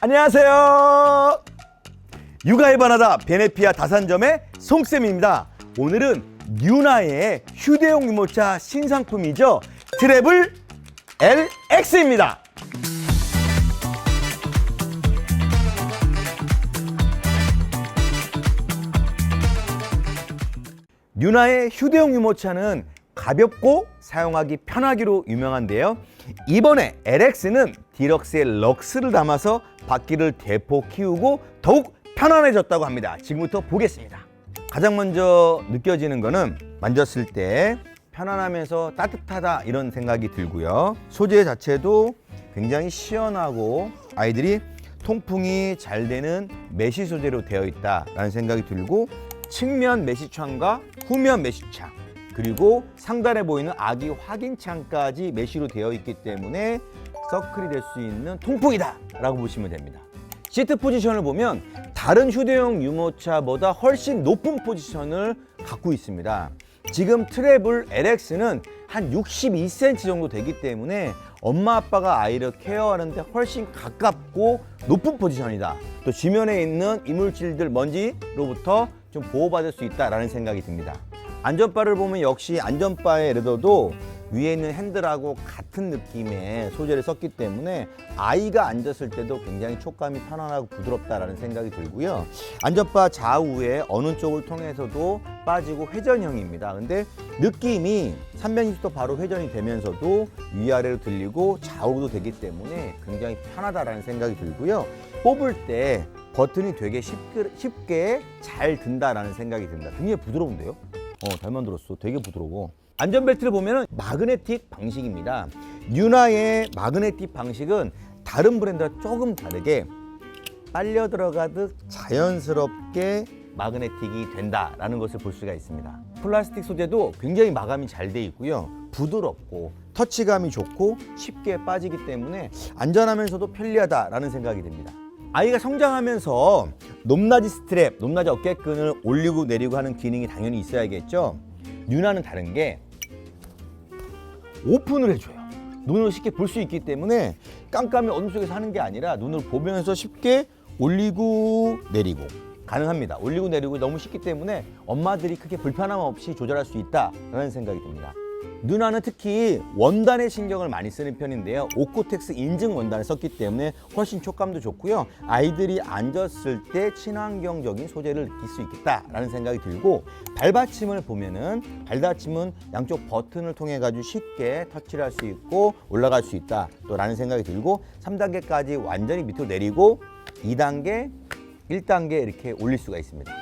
안녕하세요. 육아의 바나다 베네피아 다산점의 송쌤입니다. 오늘은 뉴나의 휴대용 유모차 신상품이죠. 트래블 LX입니다. 뉴나의 휴대용 유모차는 가볍고 사용하기 편하기로 유명한데요. 이번에 LX는 디럭스의 럭스를 담아서 바퀴를 대폭 키우고 더욱 편안해졌다고 합니다. 지금부터 보겠습니다. 가장 먼저 느껴지는 거는 만졌을 때 편안하면서 따뜻하다 이런 생각이 들고요. 소재 자체도 굉장히 시원하고 아이들이 통풍이 잘 되는 메쉬 소재로 되어 있다라는 생각이 들고 측면 메쉬창과 후면 메쉬창 그리고 상단에 보이는 아기 확인 창까지 메쉬로 되어 있기 때문에 서클이 될 수 있는 통풍이다 라고 보시면 됩니다 시트 포지션을 보면 다른 휴대용 유모차보다 훨씬 높은 포지션을 갖고 있습니다 지금 트래블 LX는 한 62cm 정도 되기 때문에 엄마 아빠가 아이를 케어하는데 훨씬 가깝고 높은 포지션이다. 또 지면에 있는 이물질들 먼지로부터 좀 보호받을 수 있다라는 생각이 듭니다. 안전바를 보면 역시 안전바의 레더도 위에 있는 핸들하고 같은 느낌의 소재를 썼기 때문에 아이가 앉았을 때도 굉장히 촉감이 편안하고 부드럽다라는 생각이 들고요. 안전바 좌우에 어느 쪽을 통해서도 빠지고 회전형입니다. 근데 느낌이 360도 바로 회전이 되면서도 위아래로 들리고 좌우로도 되기 때문에 굉장히 편하다라는 생각이 들고요. 뽑을 때 버튼이 되게 쉽게, 쉽게 잘 든다라는 생각이 듭니다. 굉장히 부드러운데요? 어, 잘 만들었어. 되게 부드러워. 안전벨트를 보면은 마그네틱 방식입니다. 유나의 마그네틱 방식은 다른 브랜드와 조금 다르게 빨려 들어가듯 자연스럽게 마그네틱이 된다라는 것을 볼 수가 있습니다. 플라스틱 소재도 굉장히 마감이 잘 돼 있고요. 부드럽고 터치감이 좋고 쉽게 빠지기 때문에 안전하면서도 편리하다라는 생각이 듭니다. 아이가 성장하면서 높낮이 스트랩, 높낮이 어깨끈을 올리고 내리고 하는 기능이 당연히 있어야겠죠. 뉴나는 다른 게 오픈을 해줘요. 눈으로 쉽게 볼 수 있기 때문에 깜깜이 어둠 속에서 하는 게 아니라 눈을 보면서 쉽게 올리고 내리고 가능합니다. 올리고 내리고 너무 쉽기 때문에 엄마들이 크게 불편함 없이 조절할 수 있다라는 생각이 듭니다. 누나는 특히 원단에 신경을 많이 쓰는 편인데요. 오코텍스 인증 원단을 썼기 때문에 훨씬 촉감도 좋고요. 아이들이 앉았을 때 친환경적인 소재를 느낄 수 있겠다라는 생각이 들고 발받침을 보면은 발받침은 양쪽 버튼을 통해 가지고 쉽게 터치를 할 수 있고 올라갈 수 있다 또라는 생각이 들고 3단계까지 완전히 밑으로 내리고 2단계 1단계 이렇게 올릴 수가 있습니다.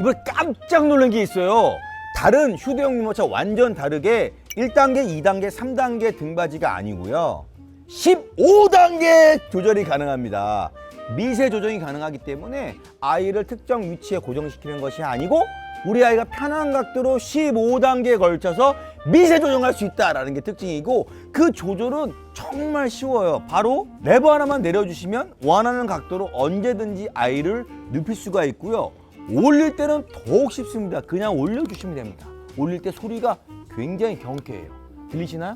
이번에 깜짝 놀란 게 있어요. 다른 휴대용 유모차 완전 다르게 1단계, 2단계, 3단계 등받이가 아니고요. 15단계 조절이 가능합니다. 미세 조정이 가능하기 때문에 아이를 특정 위치에 고정시키는 것이 아니고 우리 아이가 편한 각도로 15단계에 걸쳐서 미세 조정할 수 있다라는 게 특징이고 그 조절은 정말 쉬워요. 바로 레버 하나만 내려주시면 원하는 각도로 언제든지 아이를 눕힐 수가 있고요. 올릴 때는 더욱 쉽습니다. 그냥 올려주시면 됩니다. 올릴 때 소리가 굉장히 경쾌해요. 들리시나요?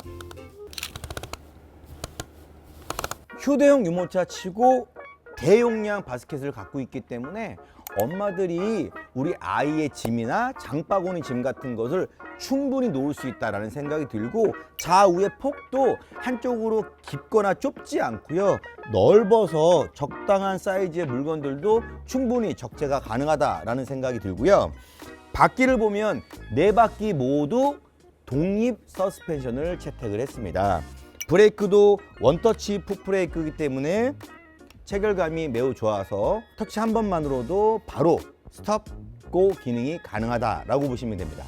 휴대용 유모차 치고 대용량 바스켓을 갖고 있기 때문에 엄마들이 우리 아이의 짐이나 장바구니 짐 같은 것을 충분히 놓을 수 있다라는 생각이 들고 좌우의 폭도 한쪽으로 깊거나 좁지 않고요 넓어서 적당한 사이즈의 물건들도 충분히 적재가 가능하다라는 생각이 들고요 바퀴를 보면 네 바퀴 모두 독립 서스펜션을 채택을 했습니다. 브레이크도 원터치 풋브레이크이기 때문에 체결감이 매우 좋아서 터치 한 번만으로도 바로 스톱 고 기능이 가능하다라고 보시면 됩니다.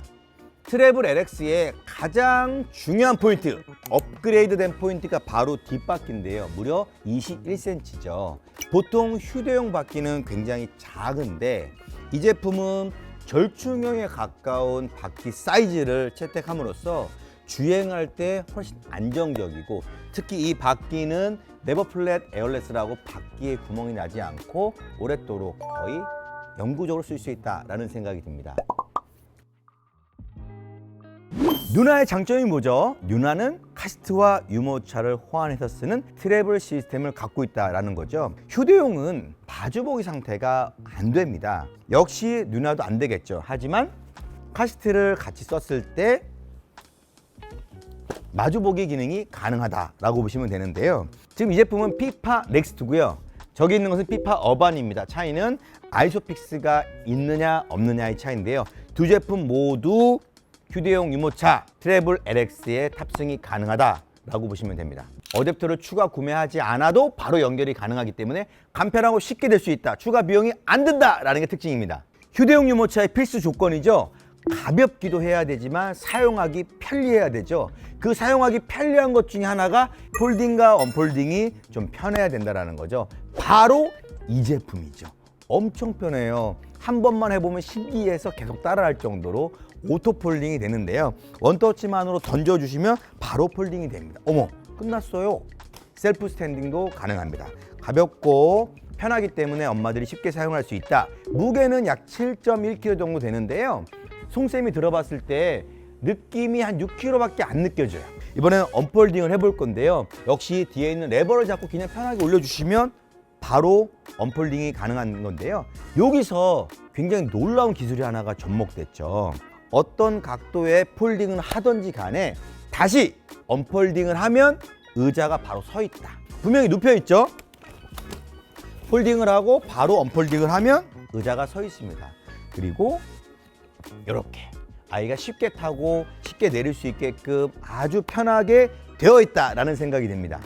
트래블 LX의 가장 중요한 포인트 업그레이드된 포인트가 바로 뒷바퀴인데요. 무려 21cm죠. 보통 휴대용 바퀴는 굉장히 작은데 이 제품은 절충형에 가까운 바퀴 사이즈를 채택함으로써 주행할 때 훨씬 안정적이고 특히 이 바퀴는 네버플랫 에어레스라고 바퀴에 구멍이 나지 않고 오랫도록 거의 영구적으로 쓸 수 있다라는 생각이 듭니다. 누나의 장점이 뭐죠? 누나는 카스트와 유모차를 호환해서 쓰는 트래블 시스템을 갖고 있다라는 거죠. 휴대용은 마주보기 상태가 안 됩니다. 역시 누나도 안 되겠죠. 하지만 카스트를 같이 썼을 때 마주보기 기능이 가능하다라고 보시면 되는데요. 지금 이 제품은 피파 넥스트고요. 저기 있는 것은 피파 어반입니다. 차이는 아이소픽스가 있느냐 없느냐의 차이인데요. 두 제품 모두 휴대용 유모차 트래블 LX에 탑승이 가능하다 라고 보시면 됩니다. 어댑터를 추가 구매하지 않아도 바로 연결이 가능하기 때문에 간편하고 쉽게 될 수 있다. 추가 비용이 안 든다 라는 게 특징입니다. 휴대용 유모차의 필수 조건이죠. 가볍기도 해야 되지만 사용하기 편리해야 되죠. 그 사용하기 편리한 것 중에 하나가 폴딩과 언폴딩이 좀 편해야 된다는 거죠. 바로 이 제품이죠. 엄청 편해요. 한 번만 해보면 신기해서 계속 따라할 정도로 오토 폴딩이 되는데요. 원터치만으로 던져주시면 바로 폴딩이 됩니다. 어머, 끝났어요. 셀프 스탠딩도 가능합니다. 가볍고 편하기 때문에 엄마들이 쉽게 사용할 수 있다. 무게는 약 7.1kg 정도 되는데요. 송쌤이 들어봤을 때 느낌이 한 6kg밖에 안 느껴져요. 이번에는 언폴딩을 해볼 건데요. 역시 뒤에 있는 레버를 잡고 그냥 편하게 올려주시면 바로 언폴딩이 가능한 건데요. 여기서 굉장히 놀라운 기술이 하나가 접목됐죠. 어떤 각도의 폴딩을 하든지 간에 다시 언폴딩을 하면 의자가 바로 서 있다. 분명히 눕혀 있죠? 폴딩을 하고 바로 언폴딩을 하면 의자가 서 있습니다. 그리고 이렇게 아이가 쉽게 타고 쉽게 내릴 수 있게끔 아주 편하게 되어 있다라는 생각이 듭니다.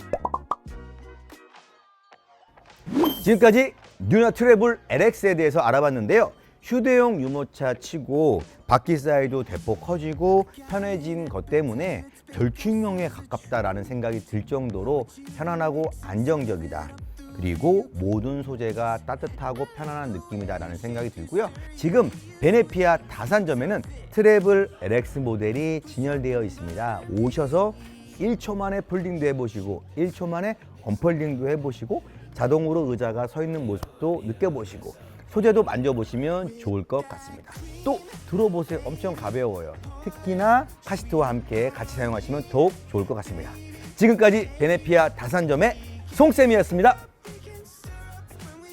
지금까지 뉴나 트래블 LX에 대해서 알아봤는데요. 휴대용 유모차 치고 바퀴 사이도 대폭 커지고 편해진 것 때문에 절충형에 가깝다라는 생각이 들 정도로 편안하고 안정적이다. 그리고 모든 소재가 따뜻하고 편안한 느낌이다라는 생각이 들고요. 지금 베네피아 다산점에는 트래블 LX 모델이 진열되어 있습니다. 오셔서 1초 만에 폴딩도 해보시고 1초 만에 언폴딩도 해보시고 자동으로 의자가 서 있는 모습도 느껴보시고 소재도 만져보시면 좋을 것 같습니다. 또 들어보세요. 엄청 가벼워요. 특히나 카시트와 함께 같이 사용하시면 더욱 좋을 것 같습니다. 지금까지 베네피아 다산점의 송쌤이었습니다.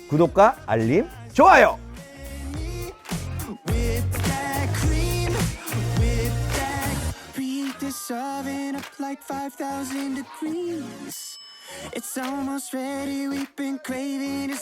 구독과 알림, 좋아요! Oven up like 5,000 degrees. It's almost ready, we've been craving it